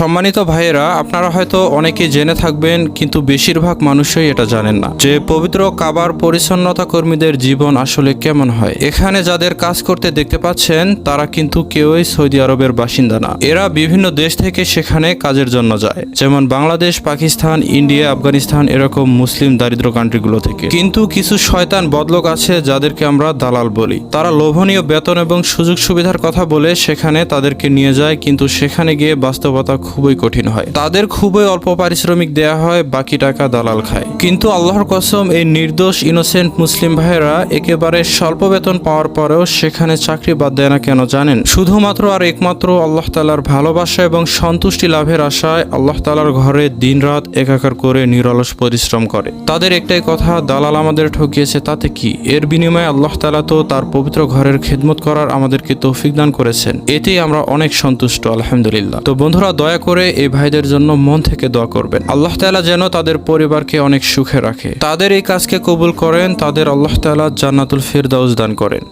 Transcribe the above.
সম্মানিত ভাইয়েরা, আপনারা হয়তো অনেকে জেনে থাকবেন, কিন্তু বেশিরভাগ মানুষই এটা জানেন না যে পবিত্র কাবার পরিচ্ছন্নতা কর্মীদের জীবন আসলে কেমন হয়। এখানে যাদের কাজ করতে দেখতে পাচ্ছেন, তারা কিন্তু কেউই সৌদি আরবের বাসিন্দা না। এরা বিভিন্ন দেশ থেকে সেখানে কাজের জন্য যায়। যেমন বাংলাদেশ, পাকিস্তান, ইন্ডিয়া, আফগানিস্তান, এরকম মুসলিম দারিদ্র কান্ট্রিগুলো থেকে। কিন্তু কিছু শয়তান বদলক আছে যাদেরকে আমরা দালাল বলি। তারা লোভনীয় বেতন এবং সুযোগ সুবিধার কথা বলে সেখানে তাদেরকে নিয়ে যায়, কিন্তু সেখানে গিয়ে বাস্তবতা খুবই কঠিন হয়। তাদের খুবই অল্প পারিশ্রমিক দেয়া হয় বাকি টাকা দালাল খায়। কিন্তু আল্লাহর কসম, এই নির্দোষ ইনোসেন্ট মুসলিম ভাইয়েরা একেবারে স্বল্প বেতন পাওয়ার পরেও সেখানে চাকরি বাদ দেয় না কেন জানেন? শুধুমাত্র আর একমাত্র আল্লাহ তালার ভালোবাসা এবং সন্তুষ্টি লাভের আশায় আল্লাহ তালার ঘরে দিনরাত একাকার করে নিরলস পরিশ্রম করে। তাদের একটাই কথা, দালাল আমাদের ঠকিয়েছে তাতে কি? এর বিনিময়ে আল্লাহ তালা তো তার পবিত্র ঘরের খেদমত করার আমাদেরকে তৌফিক দান করেছেন। এতেই আমরা অনেক সন্তুষ্ট, আলহামদুলিল্লাহ। তো বন্ধুরা, দয়া করে এই ভাইদের জন্য মন থেকে দোয়া করবেন। আল্লাহ তালা যেন তাদের পরিবারকে অনেক সুখে রাখে। তাদের এই কাজকে কবুল করেন তাদের আল্লাহ তালা জান্নাতুল ফিরদাউস দান করেন।